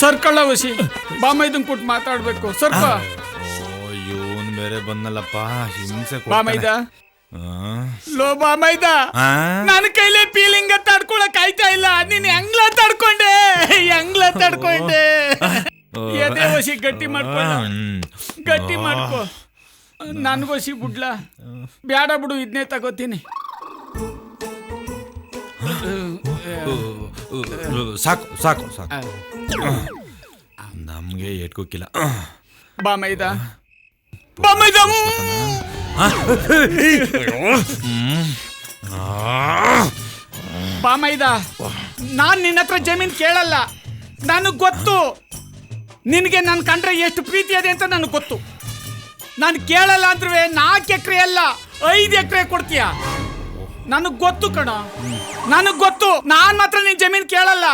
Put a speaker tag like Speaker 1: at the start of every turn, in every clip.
Speaker 1: ಸರ್ಕಳ್ಳ ಬಾಮ ಇದನ್ ಕೊಟ್ಟು ಮಾತಾಡ್ಬೇಕು. ಸರ್ಪ.
Speaker 2: ಓ ಇವನ್ ಬೇರೆ ಬಂದಲ್ಲಪ್ಪ ಹಿಂಸೆ
Speaker 1: ಬಾಮೈದ? ಲೋ ಬಾಮೈದ? ನನ್ನ ಕೈಲೇ ಫೀಲಿಂಗ್ ತಡ್ಕೊಳಕ್ ಆಯ್ತಾ ಇಲ್ಲ? ನೀನ್ ಹೆಂಗ್ಲ ತಡ್ಕೊಂಡೆ? ಹೆಂಗ್ಲ ತಡ್ಕೊಂಡೆ. ಎದೆ ವಶಿ ಗಟ್ಟಿ ಮಾಡ್ಕೊ. ಗಟ್ಟಿ ಮಾಡ್ಕೊ. ನನ್ಗೋಸಿ ಬಿಡ್ಲ. ಬ್ಯಾಡ ಬಿಡು ಇದನ್ನೇ ತಗೋತೀನಿ.
Speaker 2: ಸಾಕು ಸಾಕು ಸಾಕು. ನಮ್ಗೆ ಬಾ
Speaker 1: ಬಾಮೈದ? ಬಾಮೈದ! ಬಾಮೈದ ನಾನ್ ನಿನ್ನ ಹತ್ರ ಜಮೀನ್ ಕೇಳಲ್ಲ. ನನಗ್ ಗೊತ್ತು. ನಿನಗೆ ನನ್ ಕಂಡ್ರೆ ಎಷ್ಟು ಪ್ರೀತಿ ಇದೆ ಅಂತ ನನಗೆ ಗೊತ್ತು. ನಾನು ಕೇಳಲ್ಲ ಅಂದ್ರೆ ನಾಲ್ಕು ಎಕರೆ ಅಲ್ಲ ಐದು ಎಕರೆ ಕೊಡ್ತೀಯ? ನನಗ್ ಗೊತ್ತು ಕಣ. ನನಗ್ ಗೊತ್ತು. ನಾನ್ ಮಾತ್ರ ನಿನ್ ಜಮೀನ್ ಕೇಳಲ್ಲ.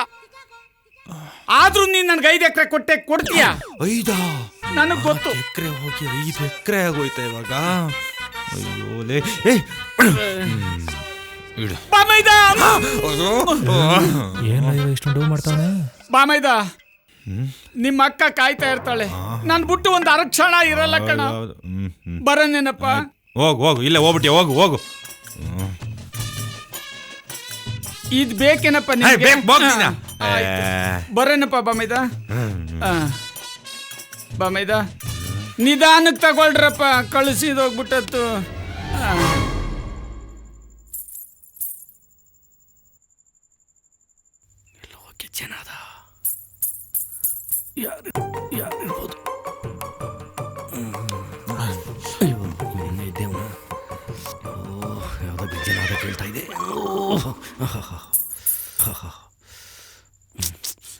Speaker 1: ಆದ್ರೂ ನೀನ್ ನನ್ಗೆ ಐದು ಎಕರೆ ಕೊಟ್ಟೆ ಕೊಡ್ತೀಯ?
Speaker 2: ಐದಾ?
Speaker 1: ನನಗ್ ಗೊತ್ತು.
Speaker 2: ಎಕರೆ ಹೋಗಿ ಐದು ಎಕರೆ ಆಗೋಯ್ತ ಇವಾಗ? ಅಯ್ಯೋ ಲೇ. ಏ! ಇಡು.
Speaker 1: ಬಾಮೈದ!
Speaker 3: ಏನ ಇಷ್ಟೊಂದು ಡೂ ಮಾಡ್ತಾವನೆ?
Speaker 1: ಬಾಮೈದ! ನಿಮ್ಮ ಅಕ್ಕ ಕಾಯ್ತಾ ಇರ್ತಾಳೆ. ನನ್ ಬಿಟ್ಟು ಒಂದು ಅರಕ್ಷಣ ಇರಲ್ಲ ಕಣ.
Speaker 2: ಹೌದು. ಹ್ಮ್, ಹ್ಮ್.
Speaker 1: ಬರನೇನಪ್ಪ
Speaker 2: ಹೋಗು ಹೋಗು. ಇಲ್ಲೇ ಹೋಗ್ಬಿಟ್ಟಿ ಹೋಗು ಹೋಗು. ಹ್ಮ್.
Speaker 1: ಇದ್ ಬೇಕೇನಪ್ಪ?
Speaker 2: ಬೇಕ್ ಹೋಗ್ತೀನ?
Speaker 1: ಹಾ, ಆಯ್ತು. ಬರೇನಪ್ಪ ಬಾಮೈದ. ಬಾಮೈದ ನಿಧಾನಕ್ಕೆ ತಗೊಳ್ರಪ್ಪ ಕಳಿಸಿದ್ ಹೋಗ್ಬಿಟ್ಟತ್ತು ಆ. ಯಾರು ಯಾರಿರ್ಬೋದು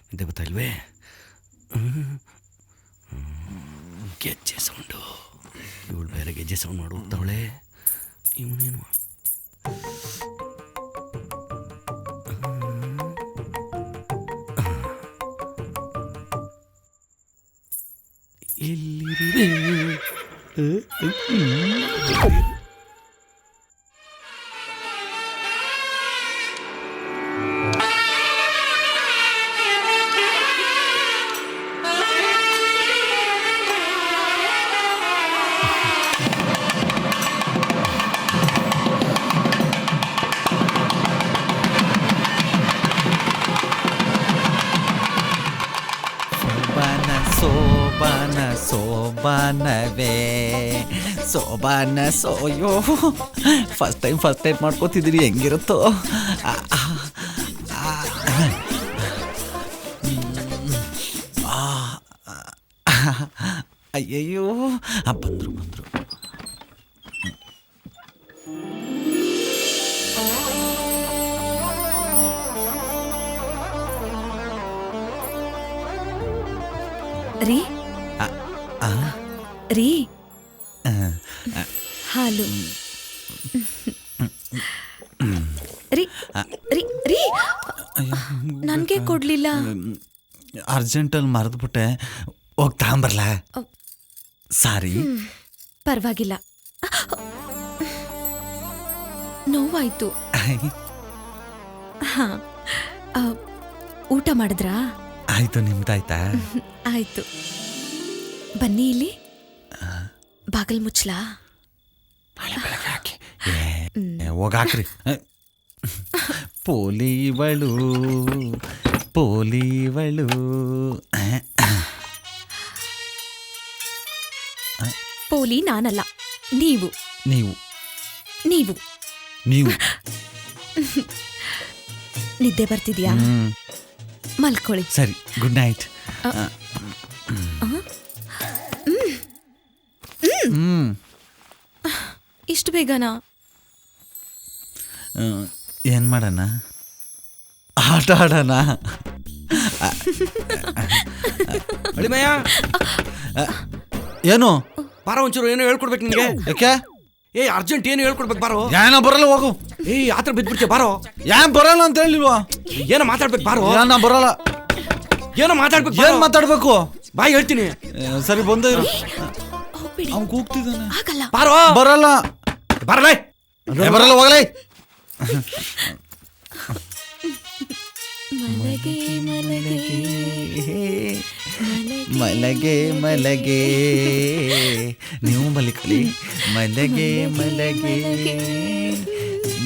Speaker 4: ನಿದ್ದೆ ಬರ್ತಾ ಇಲ್ವೇ. ಗೆಜ್ಜೆ ಸೌಂಡು ಇವಳು ಬೇರೆ ಗೆಜ್ಜೆ ಸೌಂಡ್ ಮಾಡಿ ಹೋಗ್ತಾವಳೆ. ಇವನೇನು? ಎಲ್ಲಿರುವೆ?
Speaker 5: ಸೋಬಾನವೇ ಸೋಬಾನ ಸೋಯೋ. ಫಸ್ಟ್ ಟೈಮ್ ಫಸ್ಟ್ ಟೈಮ್ ಮಾಡ್ಕೋತಿದ್ದೀರಿ ಹೆಂಗಿರುತ್ತೋ? ಅಯ್ಯಯ್ಯೋ. ಬಂದರು ಬಂದ್ರು. ಅರ್ಜೆಂಟಲ್ಲಿ ಮರೆದ್ಬಿಟ್ಟೆ. ಹೋಗಿ ತಗೊಂಬರ್ಲ? ಸಾರಿ.
Speaker 6: ಪರವಾಗಿಲ್ಲ. ನೋವಾಯ್ತು. ಹಾ ಊಟ ಮಾಡಿದ್ರಾ?
Speaker 5: ಆಯ್ತು ನಿಮ್ದಾಯ್ತಾ?
Speaker 6: ಆಯ್ತು. ಬನ್ನಿ ಇಲ್ಲಿ. ಬಾಗಲ್ ಮುಚ್ಲಾ?
Speaker 5: ಹೋಗಾಕ್ರಿ ಪೋಲಿವಳು ಪೋಲಿವಳು.
Speaker 6: ಪೋಲಿ ನಾನಲ್ಲ. ನೀವು.
Speaker 5: ನೀವು.
Speaker 6: ನೀವು.
Speaker 5: ನೀವು.
Speaker 6: ನಿದ್ದೆ ಬರ್ತಿದ್ಯಾ?
Speaker 5: ಹ್ಮ್.
Speaker 6: ಮಲ್ಕೊಳ್ಳಿ.
Speaker 5: ಸರಿ ಗುಡ್ ನೈಟ್ ಹ್ಮ್.
Speaker 6: ಇಷ್ಟು ಬೇಗನಾ?
Speaker 5: ಏನ್ ಮಾಡೋಣ? ಆಟ ಆಡೋಣ.
Speaker 4: ಅಳಿಮಯ್ಯ.
Speaker 5: ಏನು?
Speaker 4: ಬಾರ ಒಂಚೂರು ಏನೋ ಹೇಳ್ಕೊಡ್ಬೇಕು ನಿಮಗೆ
Speaker 5: ಯಾಕೆ?
Speaker 4: ಏ ಅರ್ಜೆಂಟ್ ಏನು ಹೇಳ್ಕೊಡ್ಬೇಕು ಬಾರೋ?
Speaker 5: ಏನೋ ಬರಲ್ಲ ಹೋಗು.
Speaker 4: ಏ ಆತರ ಬಿದ್ಬಿಡ್ತೀಯ ಬಾರೋ.
Speaker 5: ಏನ್ ಬರಲ್ಲ ಅಂತ ಹೇಳಿಲ್ವಾ
Speaker 4: ಏನೋ ಮಾತಾಡ್ಬೇಕು ಬಾರೋ?
Speaker 5: ನಾನು ಬರಲ್ಲ.
Speaker 4: ಏನೋ ಮಾತಾಡ್ಬೇಕು
Speaker 5: ಏನ್. ಮಾತಾಡ್ಬೇಕು?
Speaker 4: ಬಾಯ್ ಹೇಳ್ತೀನಿ.
Speaker 5: ಸರಿ ಬಂದ ಇರು. ಅವ್ನು ಕೂಗ್ತಿದ್ದಾನೆ.
Speaker 6: ಆಗಲ್ಲ.
Speaker 4: ಬಾರೋ.
Speaker 5: ಬರಲ್ಲ.
Speaker 4: ಬರಲೇ.
Speaker 5: ಏ, ಬರಲ್ಲ ಹೋಗಲೇ.
Speaker 6: ಮಲಗೆ ಮಲಗೆ.
Speaker 5: ಮಲಗೆ ಮಲಗೆ ನೀವು ಮಲಿಕಳಿ ಮಲಗೆ ಮಲಗೆ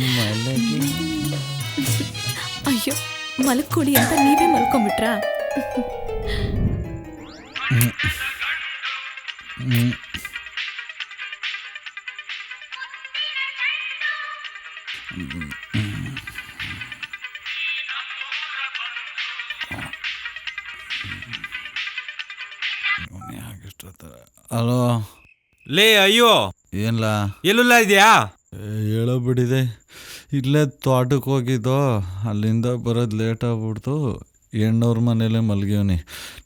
Speaker 5: ಮಲಗೆ.
Speaker 6: ಅಯ್ಯೋ ಮಲ್ಕೊಳ್ಳಿ ಅಂತ ನೀವೇ ಮಲ್ಕೊಂಬಿಟ್ರಾ
Speaker 2: ಲೇ ಅಯ್ಯೋ.
Speaker 5: ಏನ್ಲ?
Speaker 2: ಎಲ್ಲುಲ್ಲ ಇದೆಯಾ?
Speaker 5: ಹೇಳೋ ಬಿಡಿದೆ. ಇಲ್ಲೇ ತೋಟಕ್ಕೆ ಹೋಗಿದ್ದೋ ಅಲ್ಲಿಂದ ಬರೋದು ಲೇಟ್ ಆಗ್ಬಿಡ್ತು. ಹೆಣ್ಣವ್ರ ಮನೇಲೆ ಮಲಗಿವನಿ.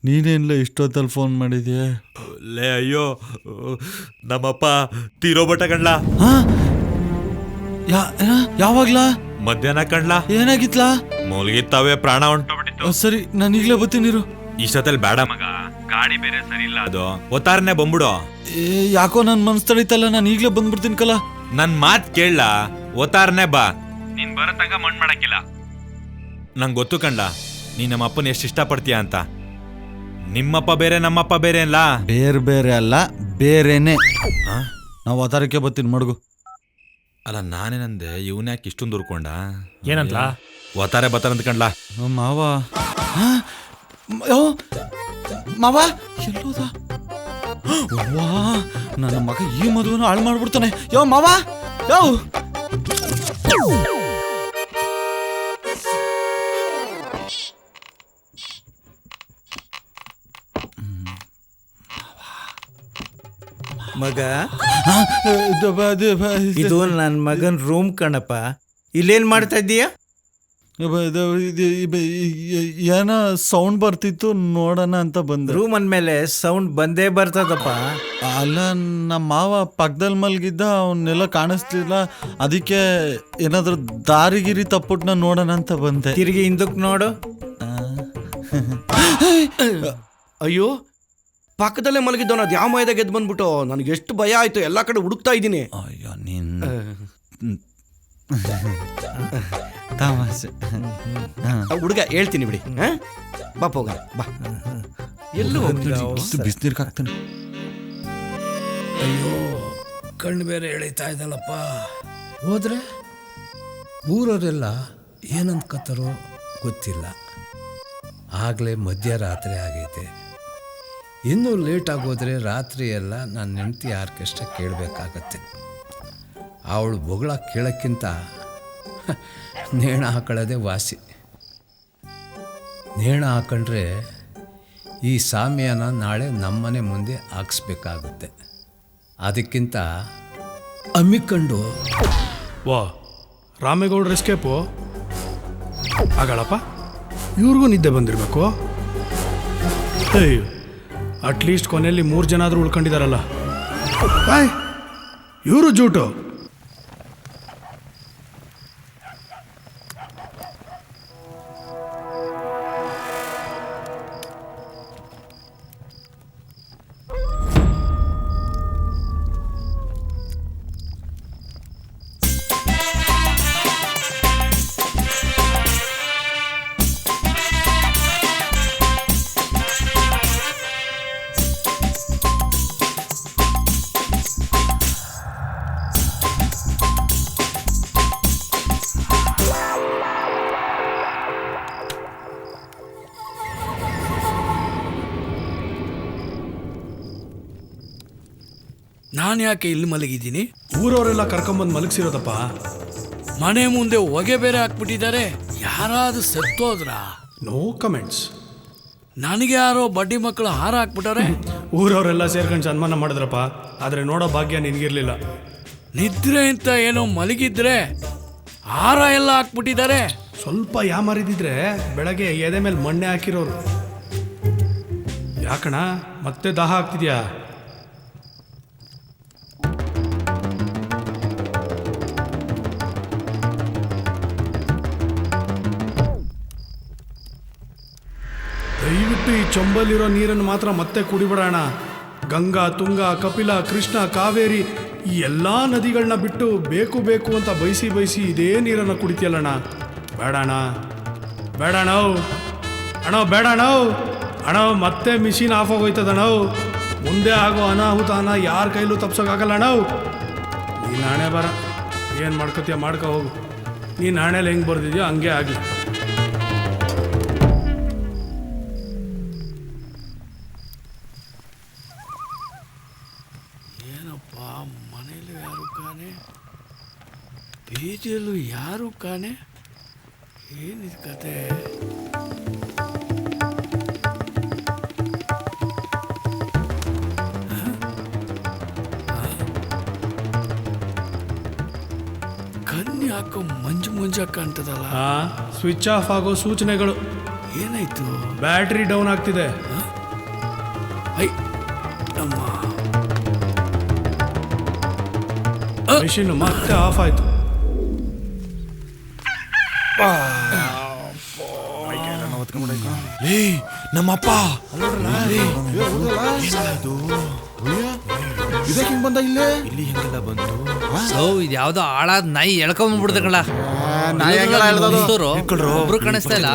Speaker 5: ನೀನೇನಿಲ್ಲ ಇಷ್ಟೊತ್ತಲ್ಲಿ ಫೋನ್ ಮಾಡಿದ್ಯಾ?
Speaker 2: ಲೇ ಅಯ್ಯೋ. ನಮ್ಮಪ್ಪ ತೀರೋಬಟ ಕಣ್ಲ?
Speaker 5: ಹಾ? ಯಾ ಯಾವಾಗ್ಲ?
Speaker 2: ಮಧ್ಯಾಹ್ನ ಕಣ್ಲ?
Speaker 5: ಏನಾಗಿತ್ಲಾ?
Speaker 2: ಮಲಗಿತ್ತಾವೆ ಪ್ರಾಣ ಹೊಂಟೋಗ್ಬಿಟ್ಟಿತ್ತು
Speaker 5: ಸರಿ ನಾನು ಈಗಲೇ ಬರ್ತೀನಿರು
Speaker 2: ಇಷ್ಟೊತ್ತಲ್ಲಿ ಬೇಡ ಮಗ. ಗಾಡಿ ಬೇರೆ ಸರಿ ಇಲ್ಲ. ಅದು ಒತ್ತಾರನೆ ಬಂದ್ಬಿಡು.
Speaker 5: ಏ ಯಾಕೋ ನನ್ನ ಮನ್ಸ್ ತಡೀತಲ್ಲ ನಾನು ಈಗಲೇ ಬಂದ್ಬಿಡ್ತೀನಿ ಕಲ.
Speaker 2: ನನ್ ಮಾತ್ ಕೇಳ ಒತ್ತಾರನೆ ಬಾ. ನೀನ್ ಬರತಂಗ ಮಣ್ ಮಾಡಕ್ಕಿಲ್ಲ. ನಂಗೆ ಗೊತ್ತು ಕಂಡ ನೀ ನಮ್ಮ ಅಪ್ಪನ ಎಷ್ಟು ಇಷ್ಟಪಡ್ತೀಯ ಅಂತ. ನಿಮ್ಮಪ್ಪ ಬೇರೆ ನಮ್ಮಪ್ಪ ಬೇರೆ ಅಲ್ಲ?
Speaker 5: ಬೇರೆ ಬೇರೆ ಅಲ್ಲ ಬೇರೆನೆ.
Speaker 2: ಆ?
Speaker 5: ನಾವು ಅವತಾರಕ್ಕೆ ಬರ್ತೀನಿ ಮಡ್ಗು.
Speaker 2: ಅಲ್ಲ ನಾನೇನಂದೆ ಇವನ್ ಯಾಕೆ ಇಷ್ಟೊಂದು ಉರ್ಕೊಂಡ
Speaker 3: ಏನಂತ
Speaker 2: ಒತ್ತಾರೆ ಬತ್ತಾರ ಅಂತ ಕಂಡ್ಲಾ
Speaker 5: ಓ, ಮಾವ ಮಾವ ಎಲ್ಲೋದ ವಾ ನನ್ನ ಮಗ ಈ ಮದುವೆನ ಹಾಳು ಮಾಡ್ಬಿಡ್ತಾನೆ. ಯೋ ಮಾವ ಯೋ.
Speaker 7: ಮಗ?
Speaker 5: ಇದು
Speaker 7: ನನ್ನ ಮಗನ್ ರೂಮ್ ಕಣಪ್ಪ. ಇಲ್ಲೇನ್ ಮಾಡ್ತಾ ಇದ್ದೀಯ
Speaker 5: ಏನೋ ಸೌಂಡ್ ಬರ್ತಿತ್ತು ನೋಡೋಣ ಅಂತ ಬಂದೆ.
Speaker 7: ರೂಮ್ ಅಂದ್ಮೇಲೆ ಸೌಂಡ್ ಬಂದೇ ಬರ್ತದಪ್ಪ.
Speaker 5: ಅಲ್ಲ ನಮ್ಮ ಮಾವ ಪಕ್ಕದಲ್ಲಿ ಮಲ್ಗಿದ್ದ ಅವನ್ನೆಲ್ಲ ಕಾಣಿಸ್ತಿಲ್ಲ ಅದಕ್ಕೆ ಏನಾದ್ರೂ ದಾರಿಗಿರಿ ತಪ್ಪುಟ್ನ ನೋಡೋಣ ಅಂತ ಬಂದೆ.
Speaker 7: ತಿರುಗಿ ಹಿಂದಕ್ಕೆ ನೋಡು.
Speaker 4: ಅಯ್ಯೋ ಪಕ್ಕದಲ್ಲೇ ಮಲಗಿದ್ದವನ ಅದು ಯಾವ ಮೈದಾಗ ಎದ್ದು ಬಂದ್ಬಿಟ್ಟು? ನನಗೆ ಎಷ್ಟು ಭಯ ಆಯ್ತು ಎಲ್ಲ ಕಡೆ ಹುಡುಕ್ತಾ ಇದ್ದೀನಿ.
Speaker 5: ಅಯ್ಯೋ ನೀನ್ ತಮಾಷೆ.
Speaker 4: ಹುಡುಗ ಹೇಳ್ತೀನಿ ಬಿಡಿ. ಹಾ? ಬಾ ಹೋಗ ಬಾ. ಎಲ್ಲೂ
Speaker 5: ಬಿಸ್ನೀರ್ಗೆ ಹಾಕ್ತಾನೆ
Speaker 8: ಅಯ್ಯೋ ಕಣ್ಣು ಬೇರೆ ಎಳಿತಾ ಇದ್ದಲ್ಲಪ್ಪ ಹೋದ್ರೆ? ಊರವರೆಲ್ಲ ಏನಂದ್ಕೋತಾರೋ ಗೊತ್ತಿಲ್ಲ. ಆಗಲೇ ಮಧ್ಯರಾತ್ರಿ ಆಗೈತೆ. ಇನ್ನೂ ಲೇಟ್ ಆಗೋದ್ರೆ ರಾತ್ರಿ ಎಲ್ಲ ನನ್ನ ಹೆಂಡತಿ ಆರ್ಕೆಸ್ಟ್ರಾ ಕೇಳಬೇಕಾಗತ್ತೆ. ಅವಳು ಬೊಗಳ ಕೇಳೋಕ್ಕಿಂತ ನೇಣ ಹಾಕೊಳ್ಳೋದೇ ವಾಸಿ. ನೇಣ ಹಾಕೊಂಡ್ರೆ ಈ ಸಾಮ್ಯನ ನಾಳೆ ನಮ್ಮನೆ ಮುಂದೆ ಹಾಕ್ಸ್ಬೇಕಾಗುತ್ತೆ. ಅದಕ್ಕಿಂತ ಅಮ್ಮಿಕೊಂಡು
Speaker 3: ವಾ, ರಾಮೇಗೌಡ್ರ ಎಸ್ಕೇಪು ಆಗಳಪ್ಪ ಇವ್ರಿಗೂ ನಿದ್ದೆ ಬಂದಿರಬೇಕು. ಅಟ್ಲೀಸ್ಟ್ ಕೊನೆಯಲ್ಲಿ ಮೂರು ಜನ ಆದರೂ ಉಳ್ಕೊಂಡಿದಾರಲ್ಲ. ಬಾಯ್ ಇವರು ಜೂಟು.
Speaker 8: ನಾನು ಯಾಕೆ ಇಲ್ಲಿ ಮಲಗಿದ್ದೀನಿ?
Speaker 3: ಊರವರೆಲ್ಲ ಕರ್ಕೊಂಬಂದು ಮಲಗಿಸಿರೋದಪ್ಪ.
Speaker 8: ಮನೆ ಮುಂದೆ ಹೊಗೆ ಬೇರೆ ಹಾಕ್ಬಿಟ್ಟಿದ್ದಾರೆ. ಯಾರಾದ್ರೂ ಸತ್ತೋದ್ರ?
Speaker 3: ನೋ ಕಮೆಂಟ್ಸ್
Speaker 8: ನನಗೆ ಯಾರೋ ಬಡ್ಡಿ ಮಕ್ಕಳು ಹಾರ ಹಾಕ್ಬಿಟ್ಟಾರೆ?
Speaker 3: ಊರವರೆಲ್ಲ ಸೇರ್ಕೊಂಡು ಸನ್ಮಾನ ಮಾಡಿದ್ರಪ್ಪ. ಆದರೆ ನೋಡೋ ಭಾಗ್ಯ ನಿನಗಿರ್ಲಿಲ್ಲ.
Speaker 8: ನಿದ್ರೆ ಅಂತ ಏನೋ ಮಲಗಿದ್ರೆ ಹಾರ ಎಲ್ಲ ಹಾಕ್ಬಿಟ್ಟಿದ್ದಾರೆ.
Speaker 3: ಸ್ವಲ್ಪ ಯಾಮಾರಿದಿದ್ರೆ ಬೆಳಗ್ಗೆ ಎದೆ ಮೇಲೆ ಮಣ್ಣೆ ಹಾಕಿರೋರು. ಯಾಕಣ ಮತ್ತೆ ದಾಹ ಆಗ್ತಿದ್ಯಾ? ಚೊಂಬಲ್ಲಿರೋ ನೀರನ್ನು ಮಾತ್ರ ಮತ್ತೆ ಕುಡಿಬಿಡೋಣ. ಗಂಗಾ, ತುಂಗ, ಕಪಿಲ, ಕೃಷ್ಣ, ಕಾವೇರಿ ಈ ಎಲ್ಲ ನದಿಗಳನ್ನ ಬಿಟ್ಟು ಬೇಕು ಬೇಕು ಅಂತ ಬಯಸಿ ಬಯಸಿ ಇದೇ ನೀರನ್ನು ಕುಡಿತೀಯಲ್ಲಣ್ಣ. ಬೇಡಣ ಬೇಡಣ ಅಣ್ಣ ಬೇಡ ಅಣ್ಣವ್ ಅಣ್ಣ, ಮತ್ತೆ ಮಿಷಿನ್ ಆಫ್ ಆಗೋಯ್ತದ ಮುಂದೆ ಆಗೋ ಅನಾಹುತನ ಯಾರ ಕೈಲೂ ತಪ್ಸೋಕ್ಕಾಗಲ್ಲ ಅಣ್ಣವ್ ನೀನು ನಾಣೆ ಬರ. ಏನು ಮಾಡ್ಕೋತೀಯ ಮಾಡ್ಕೋ ಹೋಗು. ನೀನು ನಾಣೆಲಿ ಹೆಂಗೆ ಬರ್ದಿದ್ಯೋ ಹಂಗೆ ಆಗಲಿ
Speaker 9: ಬೀದಿಯಲ್ಲೂ ಯಾರು ಕಾಣೆ? ಏನಿದು ಕತೆ? ಕಣ್ಣು ಯಾಕೋ ಮಂಜು ಮಂಜ ಕಾಣ್ತದಲ್ಲ?
Speaker 3: ಆ ಸ್ವಿಚ್ ಆಫ್ ಆಗೋ ಸೂಚನೆಗಳು.
Speaker 9: ಏನಾಯ್ತು?
Speaker 3: ಬ್ಯಾಟ್ರಿ ಡೌನ್ ಆಗ್ತಿದೆ.
Speaker 9: ಐ ಅಮ್ಮ
Speaker 3: ಮಿಷಿನ್ ಮತ್ತೆ ಆಫ್ ಆಯ್ತು.
Speaker 2: ಲೇ ನಮ್ಮಪ್ಪ
Speaker 5: ಇದಕ್ಕೆ ಹಿಂಗ್ ಬಂದ ಇಲ್ಲೇ
Speaker 2: ಇಲ್ಲಿ ಹೆಂಗೆಲ್ಲ ಬಂತು
Speaker 6: ಓ ಇದು ಯಾವ್ದೋ ಹಾಳಾದ ನಾಯಿ
Speaker 5: ಎಳ್ಕೊಂಡ್ ಎಳ್ದದು?
Speaker 6: ಒಬ್ರು ಕಾಣಿಸ್ತಾ ಇಲ್ಲ